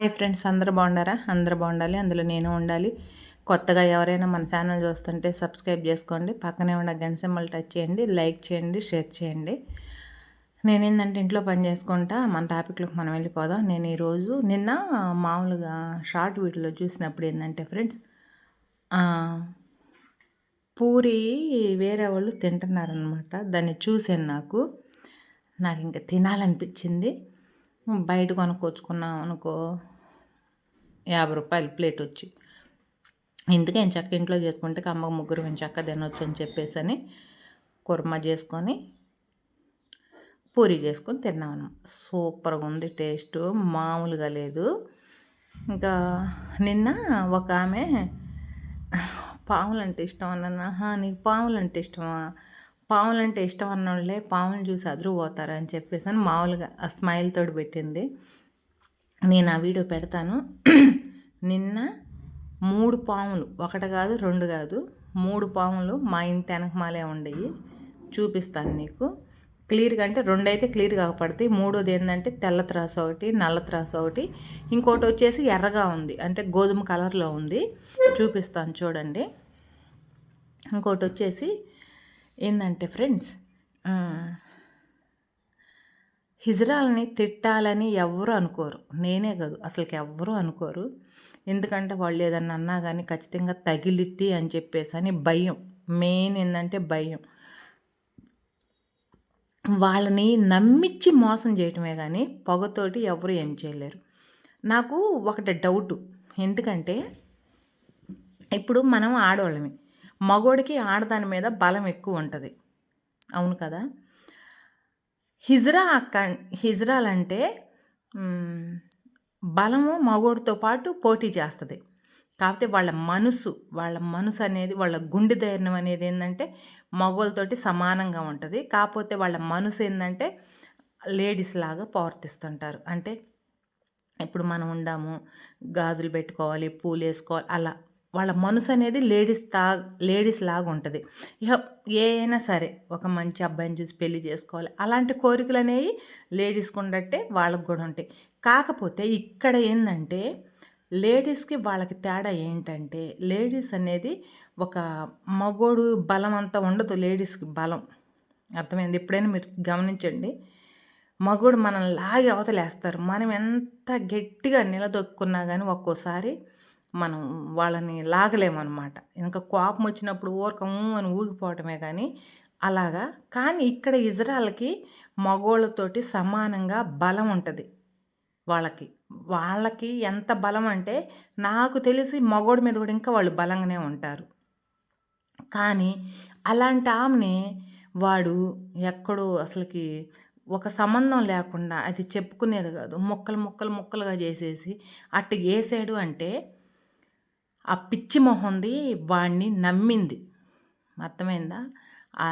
ఏ friends అందరూ బాగుండారా అందరూ బాగుండాలి అందులో నేను ఉండాలి. కొత్తగా ఎవరైనా మన ఛానల్ చూస్తుంటే సబ్స్క్రైబ్ చేసుకోండి. పక్కనే ఉన్న గంట సింబల్ టచ్ చేయండి లైక్ చేయండి షేర్ చేయండి. నేను ఏంటంటే ఇంట్లో పని చేసుకుంటా మన టాపిక్లోకి మనం వెళ్ళిపోదాం. నేను ఈరోజు నిన్న మామూలుగా షార్ట్ వీడియోలో చూసినప్పుడు ఏంటంటే ఫ్రెండ్స్ పూరి వేరే వాళ్ళు తింటున్నారనమాట దాన్ని చూసాను నాకు. నాకు ఇంకా తినాలనిపించింది. బయట కొనుక్కొచ్చుకున్నాం అనుకో యాభై రూపాయలు ప్లేట్ వచ్చి. ఇందుకే చక్క ఇంట్లో చేసుకుంటే అమ్మ ముగ్గురు చక్క తినొచ్చు అని చెప్పేసి అని కుర్మా చేసుకొని పూరి చేసుకొని తిన్నాము సూపర్గా ఉంది టేస్ట్ మామూలుగా లేదు. ఇంకా నిన్న ఒక ఆమె పాములు అంటే ఇష్టం అన్నా నీకు పాములు అంటే ఇష్టమా? పాములు అంటే ఇష్టం అన్నోళ్ళే పాములు చూసి అదురు పోతారు అని చెప్పేసి అని మామూలుగా ఆ స్మైల్ తోడు పెట్టింది. నేను ఆ వీడియో పెడతాను. నిన్న మూడు పాములు ఒకటి కాదు రెండు కాదు మూడు పాములు మా ఇంటి వెనకమాలే ఉండేవి చూపిస్తాను నీకు. క్లియర్గా అంటే రెండు అయితే క్లియర్గా పడతాయి. మూడోది ఏంటంటే తెల్ల త్రాసు ఒకటి నల్ల త్రాసు ఒకటి. ఇంకోటి వచ్చేసి ఎర్రగా ఉంది. అంటే గోధుమ కలర్లో ఉంది. చూపిస్తాను చూడండి. ఇంకోటి వచ్చేసి ఏంటంటే ఫ్రెండ్స్ హిజ్రాల్ని తిట్టాలని ఎవరు అనుకోరు. నేనే కాదు అసలుకి ఎవ్వరూ అనుకోరు. ఎందుకంటే వాళ్ళు ఏదన్నా అన్నా కానీ ఖచ్చితంగా తగిలిద్ది అని చెప్పేసి అని భయం. మెయిన్ ఏంటంటే భయం. వాళ్ళని నమ్మిచ్చి మోసం చేయటమే కానీ పొగతోటి ఎవరు ఏం చేయలేరు. నాకు ఒకటి డౌటు. ఎందుకంటే ఇప్పుడు మనం ఆడవాళ్ళమే మగోడికి ఆడదాని మీద బలం ఎక్కువ ఉంటుంది. అవును కదా? హిజ్రా అక్క హిజ్రాలంటే బలము మగోడితో పాటు పోటీ చేస్తుంది. కాకపోతే వాళ్ళ మనసు వాళ్ళ మనసు అనేది వాళ్ళ గుండె ధైర్యం అనేది ఏంటంటే మగోళ్ళతోటి సమానంగా ఉంటుంది. కాకపోతే వాళ్ళ మనసు ఏంటంటే లేడీస్ లాగా ప్రవర్తిస్తుంటారు. అంటే ఇప్పుడు మనం ఉండాము గాజులు పెట్టుకోవాలి పూలు వేసుకోవాలి అలా వాళ్ళ మనసు అనేది లేడీస్ తా లేడీస్ లాగా ఉంటుంది. ఇక ఏ అయినా సరే ఒక మంచి అబ్బాయిని చూసి పెళ్ళి చేసుకోవాలి. అలాంటి కోరికలు అనేవి లేడీస్కి ఉండట్టే వాళ్ళకు కూడా ఉంటాయి. కాకపోతే ఇక్కడ ఏంటంటే లేడీస్కి వాళ్ళకి తేడా ఏంటంటే లేడీస్ అనేది ఒక మగోడు బలం అంతా ఉండదు లేడీస్కి బలం. అర్థమైంది? ఎప్పుడైనా మీరు గమనించండి. మగోడు మనం లాగి అవతలేస్తారు. మనం ఎంత గట్టిగా నిలదొక్కున్నా కానీ ఒక్కోసారి మనం వాళ్ళని లాగలేమన్నమాట. ఇంకా కోపం వచ్చినప్పుడు ఊరకము అని ఊగిపోవటమే కానీ అలాగా. కానీ ఇక్కడ ఇజ్రాయల్కి మగోళ్ళతోటి సమానంగా బలం ఉంటుంది వాళ్ళకి. వాళ్ళకి ఎంత బలం అంటే నాకు తెలిసి మగోడి మీద కూడా ఇంకా వాళ్ళు బలంగానే ఉంటారు. కానీ అలాంటి ఆమెని వాడు ఎక్కడో అసలుకి ఒక సంబంధం లేకుండా అది చెప్పుకునేది కాదు. ముక్కలు ముక్కలు ముక్కలుగా చేసేసి అట్టు వేసాడు అంటే ఆ పిచ్చి మొహంది వాడిని నమ్మింది. అర్థమైందా? ఆ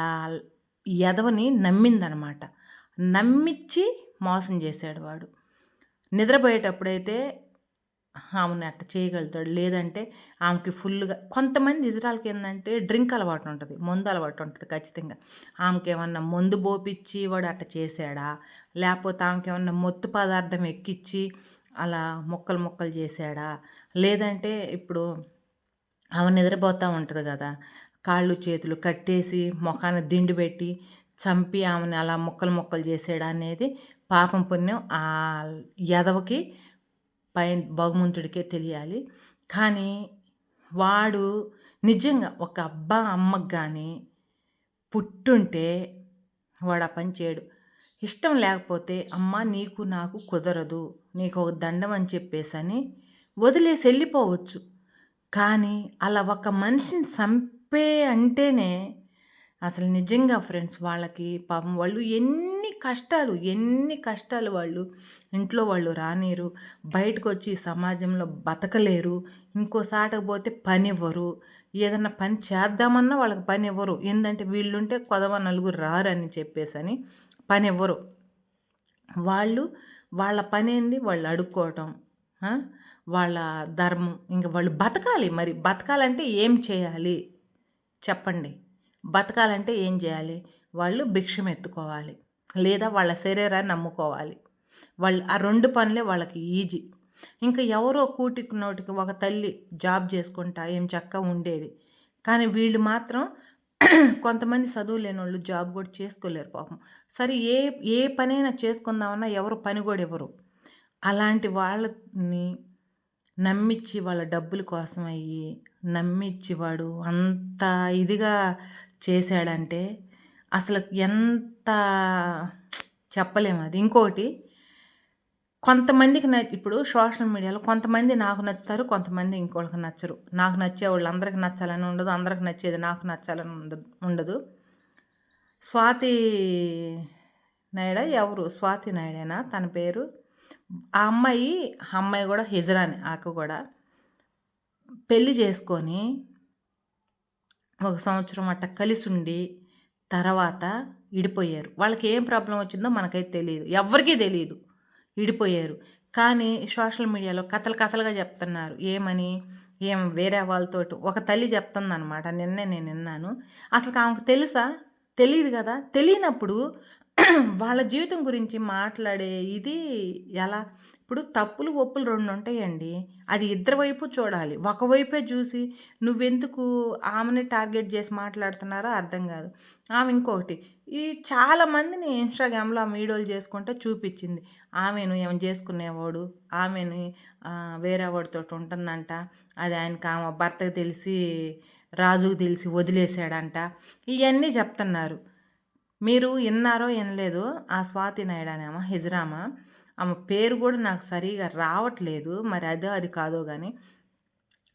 ఎదవని నమ్మిందనమాట. నమ్మిచ్చి మోసం చేశాడు వాడు. నిద్రపోయేటప్పుడైతే ఆమెను అట్ట చేయగలుగుతాడు. లేదంటే ఆమెకి ఫుల్గా కొంతమంది ఇజ్రాయల్కి ఏంటంటే డ్రింక్ అలవాటు ఉంటుంది మందు అలవాటు ఉంటుంది ఖచ్చితంగా. ఆమెకి ఏమన్నా మందు బోపిచ్చి వాడు అట్ట చేశాడా? లేకపోతే ఆమెకి ఏమన్నా మొత్తు పదార్థం ఎక్కిచ్చి అలా మొక్కలు మొక్కలు చేశాడా? లేదంటే ఇప్పుడు ఆమె నిద్రపోతూ ఉంటుంది కదా కాళ్ళు చేతులు కట్టేసి ముఖాన్ని దిండు పెట్టి చంపి ఆమెను అలా మొక్కలు మొక్కలు చేసాడు అనేది పాపం పుణ్యం ఆ యదవకి పై భగవంతుడికే తెలియాలి. కానీ వాడు నిజంగా ఒక అబ్బా అమ్మకు కానీ పుట్టుంటే వాడు ఆ పని చేయడు. ఇష్టం లేకపోతే అమ్మ నీకు నాకు కుదరదు నీకు ఒక దండం అని చెప్పేసని వదిలేసి వెళ్ళిపోవచ్చు. కానీ అలా ఒక మనిషిని చంపే అంటేనే అసలు నిజంగా ఫ్రెండ్స్ వాళ్ళకి పాపం వాళ్ళు ఎన్ని కష్టాలు ఎన్ని కష్టాలు వాళ్ళు ఇంట్లో వాళ్ళు రానిరు బయటకు వచ్చి సమాజంలో బతకలేరు ఇంకోసాటకు పోతే పని ఇవ్వరు ఏదన్నా పని చేద్దామన్నా వాళ్ళకి పని ఇవ్వరు ఏంటంటే వీళ్ళుంటే కొదవ నలుగురు రారు అని చెప్పేసి పని ఇవ్వరు వాళ్ళు వాళ్ళ పని ఏంది వాళ్ళు అడుక్కోవటం వాళ్ళ ధర్మం. ఇంకా వాళ్ళు బతకాలి మరి. బతకాలంటే ఏం చేయాలి? చెప్పండి. బతకాలంటే ఏం చేయాలి? వాళ్ళు భిక్షం ఎత్తుకోవాలి లేదా వాళ్ళ శరీరాన్ని నమ్ముకోవాలి. వాళ్ళు ఆ రెండు పనులే వాళ్ళకి ఈజీ. ఇంకా ఎవరో కూటికి నోటికి ఒక తల్లి జాబ్ చేసుకుంటా ఏం చక్కగా ఉండేది. కానీ వీళ్ళు మాత్రం కొంతమంది చదువు వాళ్ళు జాబ్ కూడా చేసుకోలేరు పాపం. సరే ఏ ఏ పనైనా చేసుకుందామన్నా ఎవరు పని కూడా ఇవ్వరు. అలాంటి వాళ్ళని నమ్మిచ్చి వాళ్ళ డబ్బుల కోసం అయ్యి నమ్మిచ్చి వాడు అంత ఇదిగా చేశాడంటే అసలు ఎంత చెప్పలేము అది. ఇంకోటి కొంతమందికి న ఇప్పుడు సోషల్ మీడియాలో కొంతమంది నాకు నచ్చుతారు కొంతమంది ఇంకోళ్ళకి నచ్చరు. నాకు నచ్చే వాళ్ళు అందరికి నచ్చాలని ఉండదు అందరికి నచ్చేది నాకు నచ్చాలని ఉండదు ఉండదు. స్వాతి నాయుడ ఎవరు? స్వాతి నాయుడేనా? తన పేరు? ఆ అమ్మాయి అమ్మాయి కూడా హిజరాని ఆకు కూడా. పెళ్ళి చేసుకొని ఒక సంవత్సరం అట్ట కలిసి ఉండి తర్వాత విడిపోయారు వాళ్ళకి ఏం ప్రాబ్లం వచ్చిందో మనకైతే తెలియదు. ఎవరికీ తెలియదు. విడిపోయారు. కానీ సోషల్ మీడియాలో కథలు కథలుగా చెప్తున్నారు. ఏమని? ఏం వేరే వాళ్ళతో ఒక తల్లి చెప్తుందనమాట నిన్నే నేను విన్నాను. అసలు ఆమెకు తెలుసా? తెలియదు కదా? తెలియనప్పుడు వాళ్ళ జీవితం గురించి మాట్లాడే ఇది ఎలా? ఇప్పుడు తప్పులు ఒప్పులు రెండు ఉంటాయండి. అది ఇద్దరు వైపు చూడాలి. ఒకవైపే చూసి నువ్వెందుకు ఆమెని టార్గెట్ చేసి మాట్లాడుతున్నారో అర్థం కాదు. ఆమె ఇంకొకటి ఈ చాలామందిని ఇన్స్టాగ్రామ్లో ఆ వీడియోలు చేసుకుంటే చూపించింది. ఆమెను ఏమైనా చేసుకునేవాడు? ఆమెను వేరే వాడితో ఉంటుందంట. అది ఆయనకి ఆమె భర్తకు తెలిసి రాజుకు తెలిసి వదిలేశాడంట. ఇవన్నీ చెప్తున్నారు. మీరు విన్నారో వినలేదు ఆ స్వాతి నాయుడు అనేమో హిజ్రామ ఆమె పేరు కూడా నాకు సరిగా రావట్లేదు. మరి అదో అది కాదో కానీ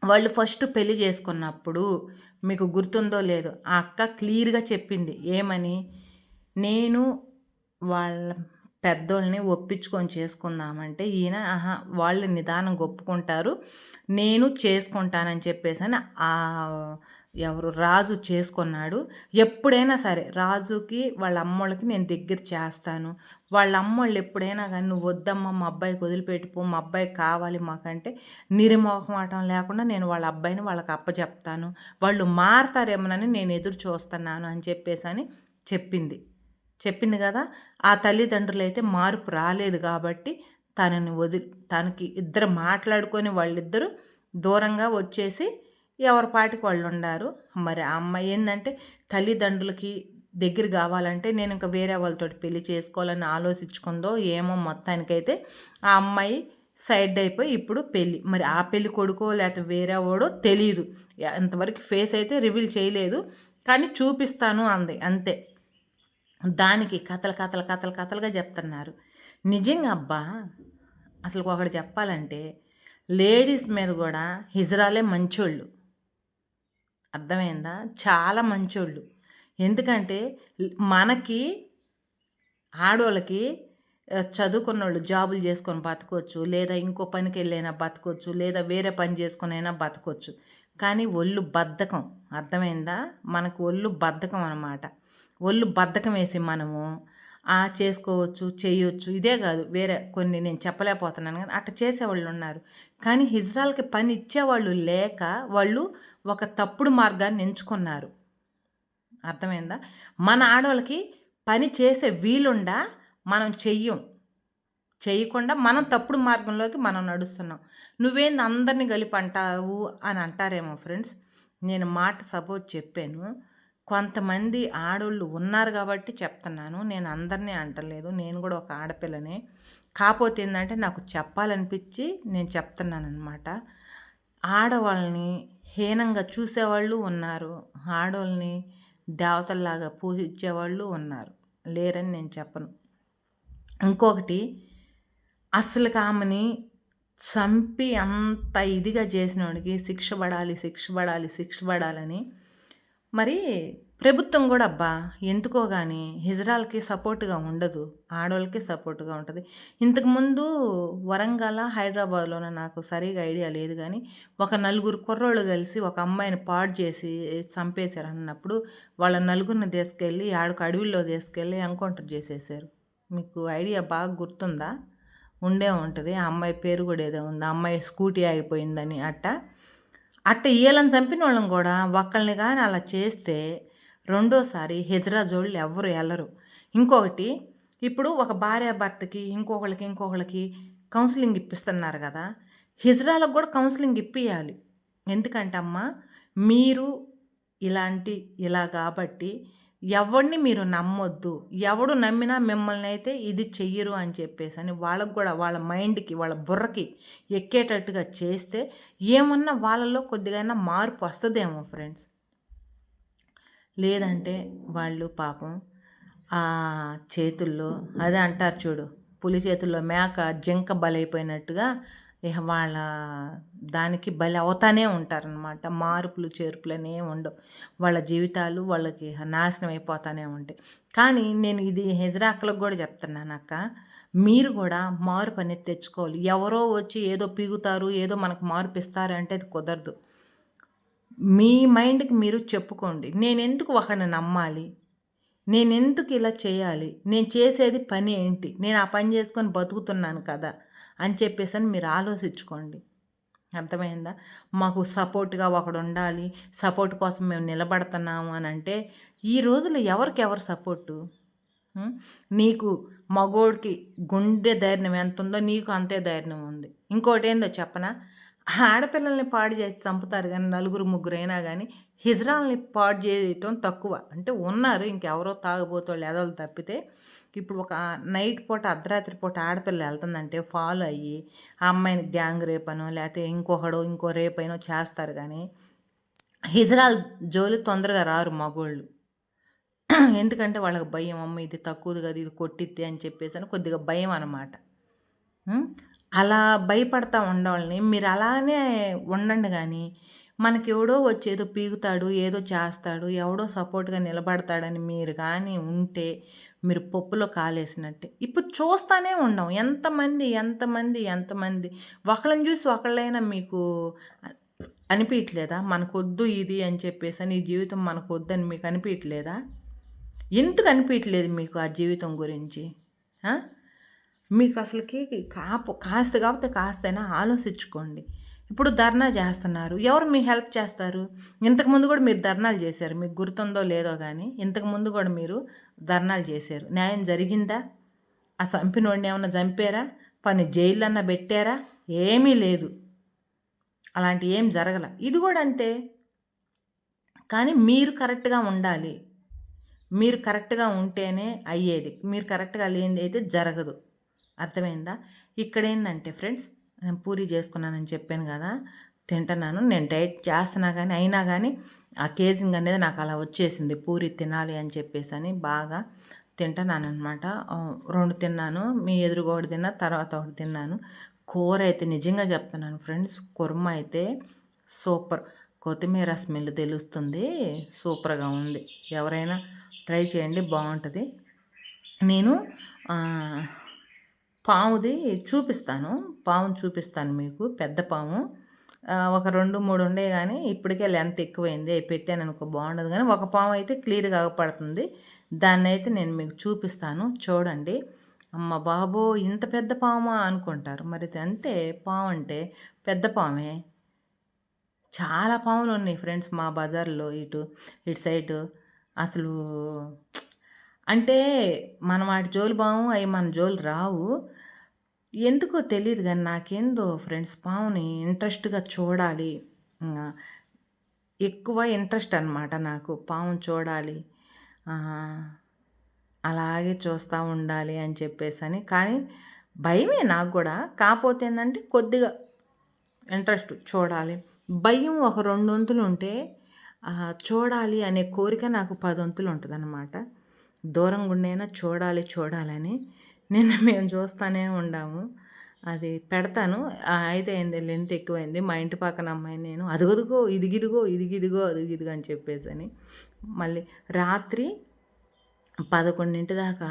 వాళ్ళు ఫస్ట్ పెళ్ళి చేసుకున్నప్పుడు మీకు గుర్తుందో లేదో ఆ అక్క క్లియర్గా చెప్పింది. ఏమని? నేను వాళ్ళ పెద్దోళ్ళని ఒప్పించుకొని చేసుకుందామంటే ఈయన ఆహా వాళ్ళు నిదానం ఒప్పుకుంటారు. నేను చేసుకుంటానని చెప్పేసి అని ఆ ఎవరు రాజు చేసుకున్నాడు. ఎప్పుడైనా సరే రాజుకి వాళ్ళ అమ్మోళ్ళకి నేను దగ్గర చేస్తాను. వాళ్ళ అమ్మోళ్ళు ఎప్పుడైనా కానీ నువ్వు వద్దమ్మా మా అబ్బాయికి వదిలిపెట్టిపో మా అబ్బాయి కావాలి మాకంటే నిరిమోహమాటం లేకుండా నేను వాళ్ళ అబ్బాయిని వాళ్ళకి అప్పచెప్తాను వాళ్ళు మారతారేమోనని నేను ఎదురు చూస్తున్నాను అని చెప్పేసి అని చెప్పింది. చెప్పింది కదా ఆ తల్లిదండ్రులు అయితే మార్పు రాలేదు కాబట్టి తనని వదిలి తనకి ఇద్దరు మాట్లాడుకొని వాళ్ళిద్దరూ దూరంగా వచ్చేసి ఎవరి పాటికి వాళ్ళు ఉండారు. మరి ఆ అమ్మాయి ఏంటంటే తల్లిదండ్రులకి దగ్గర కావాలంటే నేను ఇంకా వేరే వాళ్ళతో పెళ్ళి చేసుకోవాలని ఆలోచించుకుందో ఏమో మొత్తానికైతే ఆ అమ్మాయి సైడ్ అయిపోయి ఇప్పుడు పెళ్ళి మరి ఆ పెళ్ళి కొడుకో లేకపోతే వేరే వాడో తెలియదు ఇంతవరకు ఫేస్ అయితే రివీల్ చేయలేదు. కానీ చూపిస్తాను అంది అంతే. దానికి కథలు కథలు కథలు కథలుగా చెప్తున్నారు. నిజంగా అబ్బా అసలు ఒకటి చెప్పాలంటే లేడీస్ మీద కూడా హిజరాలే మంచోళ్ళు. అర్థమైందా? చాలా మంచోళ్ళు. ఎందుకంటే మనకి ఆడోళ్ళకి చదువుకున్నోళ్ళు జాబులు చేసుకొని బతకొచ్చు లేదా ఇంకో పనికి వెళ్ళైనా బతకొచ్చు లేదా వేరే పని చేసుకునైనా బతకొచ్చు. కానీ ఒళ్ళు బద్ధకం. అర్థమైందా? మనకు ఒళ్ళు బద్ధకం అనమాట ఒళ్ళు బద్ధకం వేసి మనము ఆ చేసుకోవచ్చు చేయొచ్చు ఇదే కాదు వేరే కొన్ని నేను చెప్పలేకపోతున్నాను కానీ అట్లా చేసేవాళ్ళు ఉన్నారు. కానీ హిజ్రాల్కి పని ఇచ్చేవాళ్ళు లేక వాళ్ళు ఒక తప్పుడు మార్గాన్ని ఎంచుకున్నారు. అర్థమైందా? మన ఆడవాళ్ళకి పని చేసే వీలుండా మనం చెయ్యం. చేయకుండా మనం తప్పుడు మార్గంలోకి మనం నడుస్తున్నాం. నువ్వేంది అందరినీ కలిపి అంటావు అని అంటారేమో ఫ్రెండ్స్ నేను మాట సపోజ్ చెప్పాను. కొంతమంది ఆడోళ్ళు ఉన్నారు కాబట్టి చెప్తున్నాను. నేను అందరినీ అంటలేదు. నేను కూడా ఒక ఆడపిల్లనే. కాకపోతే ఏంటంటే నాకు చెప్పాలనిపించి నేను చెప్తున్నాను అనమాట ఆడవాళ్ళని హీనంగా చూసేవాళ్ళు ఉన్నారు. ఆడవాళ్ళని దేవతల్లాగా పూజించేవాళ్ళు ఉన్నారు. లేరని నేను చెప్పను. ఇంకొకటి అసలు ఆమెని చంపి అంత ఇదిగా చేసినవాడికి శిక్ష పడాలి శిక్ష పడాలి శిక్ష పడాలని మరి ప్రభుత్వం కూడా అబ్బా ఎందుకో కానీ హిజ్రాల్కి సపోర్ట్గా ఉండదు. ఆడవాళ్ళకి సపోర్ట్గా ఉంటుంది. ఇంతకుముందు వరంగల్ హైదరాబాద్లోన నాకు సరిగా ఐడియా లేదు కానీ ఒక నలుగురు కుర్రోళ్ళు కలిసి ఒక అమ్మాయిని పాడు చేసి చంపేశారు అన్నప్పుడు వాళ్ళ నలుగురిని తీసుకెళ్ళి ఆడకు అడవిలో తీసుకెళ్ళి ఎన్కౌంటర్ చేసేసారు మీకు ఐడియా బాగా గుర్తుందా? ఉండే ఉంటుంది. ఆ అమ్మాయి పేరు కూడా ఏదో ఉంది. ఆ అమ్మాయి స్కూటీ ఆగిపోయిందని అట్ట. అట్ట ఈయలను చంపిన వాళ్ళని కూడా ఒక్కళ్ళని కానీ అలా చేస్తే రెండోసారి హెజ్రాజోళ్ళు ఎవ్వరు వెళ్ళరు ఇంకొకటి ఇప్పుడు ఒక భార్యాభర్తకి ఇంకొకళ్ళకి ఇంకొకళ్ళకి కౌన్సిలింగ్ ఇప్పిస్తున్నారు కదా హిజ్రాలకు కూడా కౌన్సిలింగ్ ఇప్పియాలి. ఎందుకంటే అమ్మ మీరు ఇలాంటి ఇలా కాబట్టి ఎవరిని మీరు నమ్మొద్దు. ఎవడు నమ్మినా మిమ్మల్ని అయితే ఇది చెయ్యరు అని చెప్పేసి అని వాళ్ళకు కూడా వాళ్ళ మైండ్కి వాళ్ళ బుర్రకి ఎక్కేటట్టుగా చేస్తే ఏమన్నా వాళ్ళలో కొద్దిగా మార్పు వస్తుందేమో ఫ్రెండ్స్. లేదంటే వాళ్ళు పాపం ఆ చేతుల్లో అదే అంటారు చూడు పులి చేతుల్లో మేక జింక బలైపోయినట్టుగా ఇక వాళ్ళ దానికి బలి అవుతానే ఉంటారనమాట మార్పులు చేర్పులు అనేవి ఉండవు. వాళ్ళ జీవితాలు వాళ్ళకి నాశనం అయిపోతానే ఉంటాయి. కానీ నేను ఇది హెజరాకలకు కూడా చెప్తున్నాను అక్క. మీరు కూడా మార్పు అనేది తెచ్చుకోవాలి. ఎవరో వచ్చి ఏదో పీగుతారు ఏదో మనకు మార్పు ఇస్తారు అంటే అది కుదరదు. మీ మైండ్కి మీరు చెప్పుకోండి. నేను ఎందుకు ఒకరిని నమ్మాలి? నేను ఎందుకు ఇలా చేయాలి? నేను చేసేది పని ఏంటి? నేను ఆ పని చేసుకొని బతుకుతున్నాను కదా. అని చెప్పేసి అని మీరు ఆలోచించుకోండి. అర్థమైందా? మాకు సపోర్ట్గా ఒకడు ఉండాలి సపోర్ట్ కోసం మేము నిలబడుతున్నాము అని అంటే ఈ రోజుల్లో ఎవరికి ఎవరు సపోర్టు? నీకు మగోడికి గుండె ధైర్యం ఎంత ఉందో నీకు అంతే ధైర్యం ఉంది. ఇంకోటి ఏందో చెప్పనా? ఆడపిల్లల్ని పాడు చేసి చంపుతారు కానీ నలుగురు ముగ్గురు అయినా కానీ హిజ్రాల్ని పాడు చేయటం తక్కువ. అంటే ఉన్నారు ఇంకెవరో తాగబోతోళ్ళు ఎదలు తప్పితే ఇప్పుడు ఒక నైట్ పూట అర్ధరాత్రి పూట ఆడపిల్ల వెళ్తుందంటే ఫాలో అయ్యి ఆ అమ్మాయిని గ్యాంగ్ రేపనో లేకపోతే ఇంకొకడో ఇంకో రేపైనో చేస్తారు కానీ హిజరాల్ జోలి తొందరగా రారు మగోళ్ళు. ఎందుకంటే వాళ్ళకి భయం అమ్మ ఇది తక్కువది కదా ఇది కొట్టిద్ది అని చెప్పేసి అని కొద్దిగా భయం అనమాట అలా భయపడతా ఉండవాళ్ళని మీరు అలానే ఉండండి కానీ మనకి ఎవడో వచ్చి ఏదో పీగుతాడు ఏదో చేస్తాడు ఎవడో సపోర్ట్గా నిలబడతాడని మీరు కానీ ఉంటే మీరు పప్పులో కాలేసినట్టే. ఇప్పుడు చూస్తూనే ఉన్నాం. ఎంతమంది ఎంతమంది ఎంతమంది? ఒకళ్ళని చూసి ఒకళ్ళైనా మీకు అనిపించలేదా మనకొద్దు ఇది అని చెప్పేసి అని ఈ జీవితం మనకు వద్దని మీకు అనిపించలేదా ఎందుకు అనిపించలేదు మీకు ఆ జీవితం గురించి? మీకు అసలుకి కాపు కాస్త కాకపోతే కాస్తైనా ఆలోచించుకోండి. ఇప్పుడు ధర్నా చేస్తున్నారు. ఎవరు మీ హెల్ప్ చేస్తారు? ఇంతకుముందు కూడా మీరు ధర్నాలు చేశారు. మీకు గుర్తుందో లేదో కానీ ఇంతకుముందు కూడా మీరు ధర్నాలు చేశారు. న్యాయం జరిగిందా? ఆ చంపినోడిని ఏమన్నా చంపారా? పని జైళ్ళన్నా పెట్టారా? ఏమీ లేదు. అలాంటి ఏం జరగల. ఇది కూడా అంతే. కానీ మీరు కరెక్ట్గా ఉండాలి. మీరు కరెక్ట్గా ఉంటేనే అయ్యేది. మీరు కరెక్ట్గా లేనిది అయితే జరగదు. అర్థమైందా? ఇక్కడ ఏంటంటే ఫ్రెండ్స్ నేను పూరి చేసుకున్నానని చెప్పాను కదా తింటున్నాను. నేను డైట్ చేస్తున్నా కానీ అయినా కానీ ఆ కేజింగ్ అనేది నాకు అలా వచ్చేసింది. పూరి తినాలి అని చెప్పేసి అని బాగా తింటున్నాను అనమాట రెండు తిన్నాను. మీ ఎదురుగోడు తిన్నా తర్వాత ఒకటి తిన్నాను. కూర అయితే నిజంగా చెప్తున్నాను ఫ్రెండ్స్ కుర్మ అయితే సూపర్. కొత్తిమీర స్మెల్ తెలుస్తుంది. సూపర్గా ఉంది. ఎవరైనా ట్రై చేయండి బాగుంటుంది. నేను పాముది చూపిస్తాను. పాముని చూపిస్తాను మీకు. పెద్ద పాము. ఒక రెండు మూడు ఉండే కానీ ఇప్పటికే లెంత్ ఎక్కువైంది. పెట్టాను అనుకో బాగుండదు కానీ ఒక పాము అయితే క్లియర్గా పడుతుంది దాన్ని అయితే నేను మీకు చూపిస్తాను. చూడండి. అమ్మ బాబో ఇంత పెద్ద పామా అనుకుంటారు. మరి అంతే పాము అంటే పెద్ద పామే. చాలా పాములు ఉన్నాయి ఫ్రెండ్స్ మా బజార్లో ఇటు ఇటు సైడ్. అసలు అంటే మనం వాటి జోలు బాము అవి మన జోలు రావు. ఎందుకో తెలియదు కానీ నాకేందో ఫ్రెండ్స్ పావుని ఇంట్రెస్ట్గా చూడాలి. ఎక్కువ ఇంట్రెస్ట్ అనమాట నాకు పావును చూడాలి. అలాగే చూస్తూ ఉండాలి అని చెప్పేసి అని కానీ భయమే నాకు కూడా. కాకపోతే ఏంటంటే కొద్దిగా ఇంట్రెస్ట్ చూడాలి. భయం ఒక రెండు వంతులు ఉంటే చూడాలి అనే కోరిక నాకు పది వంతులు ఉంటుంది అనమాట దూరంగా ఉండైనా చూడాలి చూడాలని. నిన్న మేము చూస్తూనే ఉండాము. అది పెడతాను. అయితే అయింది లెంత్ ఎక్కువైంది. మా ఇంటి పక్కన అమ్మాయి నేను అదుగదుగో ఇదిగిదిగో ఇదిగిదిగో అదుగిదిగో అని చెప్పేసి అని మళ్ళీ రాత్రి పదకొండింటి దాకా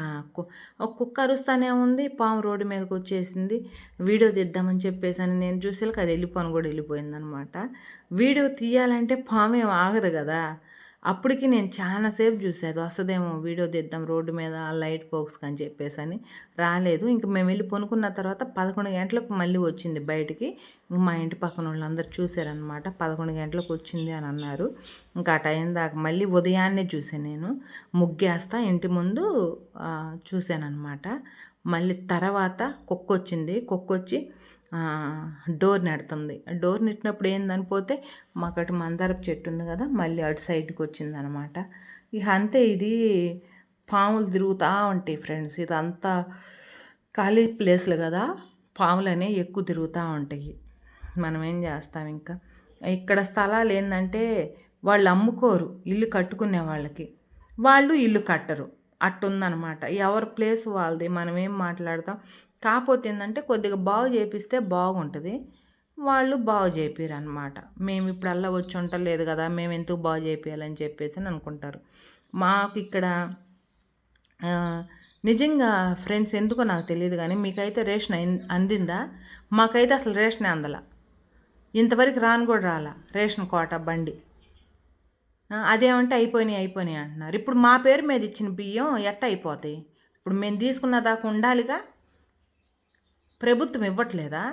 కుక్క అరుస్తానే ఉంది. పాము రోడ్డు మీదకి వచ్చేసింది. వీడియో తీద్దామని చెప్పేసి అని నేను చూసేలకు అది వెళ్ళిపోను కూడా వెళ్ళిపోయింది అనమాట వీడియో తీయాలంటే పాము ఏం ఆగదు కదా. అప్పటికి నేను చాలాసేపు చూసేది వస్తుందేమో వీడియో తీద్దాం రోడ్డు మీద లైట్ పోక్స్ అని చెప్పేసి అని రాలేదు. ఇంక మేము వెళ్ళి పొనుకున్న తర్వాత పదకొండు గంటలకు మళ్ళీ వచ్చింది బయటికి. మా ఇంటి పక్కన వాళ్ళందరూ చూశారనమాట పదకొండు గంటలకు వచ్చింది అని అన్నారు. ఇంకా ఆ టైం దాకా మళ్ళీ ఉదయాన్నే చూసాను నేను. ముగ్గేస్తా ఇంటి ముందు చూశానమాట మళ్ళీ తర్వాత కుక్క వచ్చింది. కుక్క వచ్చి డోర్ నెడుతుంది. డోర్ నెట్టినప్పుడు ఏందని పోతే మాకు అటు మందారపు చెట్టు ఉంది కదా మళ్ళీ అటు సైడ్కి వచ్చిందనమాట. ఇక అంతే ఇది పాములు తిరుగుతూ ఉంటాయి ఫ్రెండ్స్. ఇదంతా ఖాళీ ప్లేస్లు కదా పాములు అనేవి ఎక్కువ తిరుగుతూ ఉంటాయి. మనం ఏం చేస్తాం ఇంకా? ఇక్కడ స్థలాలు ఏంటంటే వాళ్ళు అమ్ముకోరు ఇల్లు కట్టుకునే వాళ్ళకి. వాళ్ళు ఇల్లు కట్టరు. అట్టుందనమాట. ఎవరి ప్లేస్ వాళ్ళది మనం ఏం మాట్లాడతాం? కాకపోతే ఏంటంటే కొద్దిగా బాగు చేపిస్తే బాగుంటుంది. వాళ్ళు బాగు చేపిరు అనమాట మేము ఇప్పుడల్లా వచ్చి ఉండలేదు కదా మేము ఎందుకు బాగు చేపియాలని చెప్పేసి అని అనుకుంటారు. మాకు ఇక్కడ నిజంగా ఫ్రెండ్స్ ఎందుకో నాకు తెలియదు కానీ మీకైతే రేషన్ అందిందా? మాకైతే అసలు రేషనే అందల. ఇంతవరకు రాను కూడా రాలా రేషన్ కోట బండి. అదేమంటే అయిపోయినాయి అయిపోయినాయి అంటున్నారు. ఇప్పుడు మా పేరు మీద ఇచ్చిన బియ్యం ఎట్ట అయిపోతాయి ఇప్పుడు మేము తీసుకున్న దాకా ఉండాలిగా? ప్రభుత్వం ఇవ్వట్లేదా?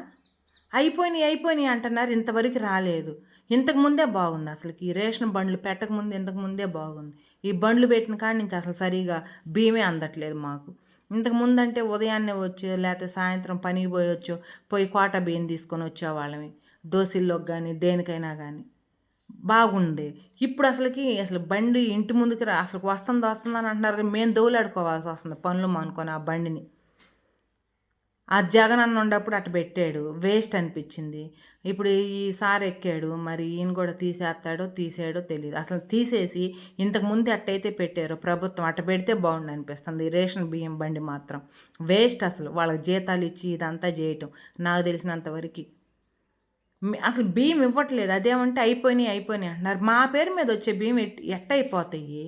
అయిపోయినాయి అయిపోయినాయి అంటున్నారు ఇంతవరకు రాలేదు. ఇంతకు ముందే బాగుంది అసలుకి ఈ రేషన్ బండ్లు పెట్టకముందు ఇంతకుముందే ఇంతకు ముందే బాగుంది. ఈ బండ్లు పెట్టిన కాడి నుంచి అసలు సరిగా బియ్యమే అందట్లేదు మాకు. ఇంతకు అంటే ఉదయాన్నే వచ్చి లేకపోతే సాయంత్రం పనికి పోయొచ్చు పోయి కోట బియ్యం తీసుకొని వచ్చేవాళ్ళమి. దోశల్లోకి కానీ దేనికైనా కానీ బాగుంది ఇప్పుడు అసలుకి అసలు బండి ఇంటి ముందుకి రా అసలు వస్తుంది వస్తుందని అంటున్నారు కానీ మేము దోలాడుకోవాల్సి వస్తుంది. పనులు మానుకొని ఆ బండిని. ఆ జగన్ అన్న ఉన్నప్పుడు అటు పెట్టాడు. వేస్ట్ అనిపించింది. ఇప్పుడు ఈసారి ఎక్కాడు. మరి ఈయన కూడా తీసేస్తాడో తీసాడో తెలియదు అసలు తీసేసి ఇంతకు ముందు అట్టయితే పెట్టారు. ప్రభుత్వం అట్ట పెడితే బాగుండు అనిపిస్తుంది. రేషన్ బియ్యం బండి మాత్రం. వేస్ట్ అసలు. వాళ్ళకి జీతాలు ఇచ్చి ఇదంతా చేయటం నాకు తెలిసినంతవరకు అసలు బియ్యం ఇవ్వట్లేదు. అదేమంటే అయిపోయినాయి అయిపోయినాయి అంటున్నారు. మా పేరు మీద వచ్చే బియ్యం ఎట్ ఎట్ట అయిపోతాయి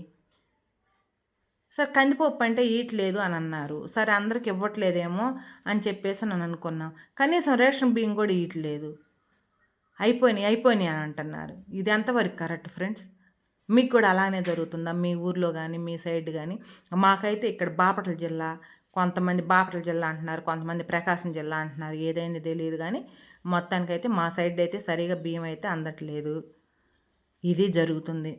సార్ కందిపప్పు అంటే ఇయట్లేదు అని అన్నారు. సరే అందరికి ఇవ్వట్లేదేమో అని చెప్పేసి నేను అనుకున్నాం. కనీసం రేషన్ బియ్యం కూడా ఇయట్లేదు అయిపోయినాయి అయిపోయినాయి అని అంటున్నారు. ఇది ఎంతవరకు కరెక్ట్ ఫ్రెండ్స్? మీకు కూడా అలానే జరుగుతుందా? మీ ఊర్లో కానీ మీ సైడ్ కానీ మాకైతే ఇక్కడ బాపట్ల జిల్లా కొంతమంది బాపట్ల జిల్లా అంటున్నారు కొంతమంది ప్రకాశం జిల్లా అంటున్నారు. ఏదైంది తెలియదు కానీ మొత్తానికైతే మా సైడ్ అయితే సరిగా బియ్యం అయితే అందట్లేదు. ఇది జరుగుతుంది.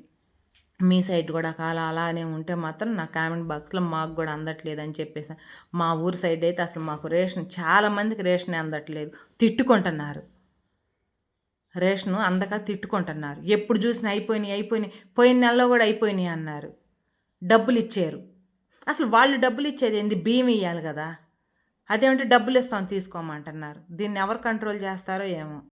మీ సైడ్ కూడా కాల అలానే ఉంటే మాత్రం నా కామెంట్ బాక్స్లో మాకు కూడా అందట్లేదని చెప్పేసి. మా ఊరు సైడ్ అయితే అసలు మాకు రేషన్ చాలా మందికి రేషన్ అందట్లేదు. తిట్టుకుంటున్నారు. రేషను అందక తిట్టుకుంటున్నారు. ఎప్పుడు చూసినా అయిపోయినాయి అయిపోయినాయి. పోయిన నెలలో కూడా అయిపోయినాయి అన్నారు. డబ్బులు ఇచ్చారు. అసలు వాళ్ళు డబ్బులు ఇచ్చేది ఏంది? బియ్యం ఇవ్వాలి కదా. అదేమంటే డబ్బులు ఇస్తాం తీసుకోమంటున్నారు. దీన్ని ఎవరు కంట్రోల్ చేస్తారో ఏమో.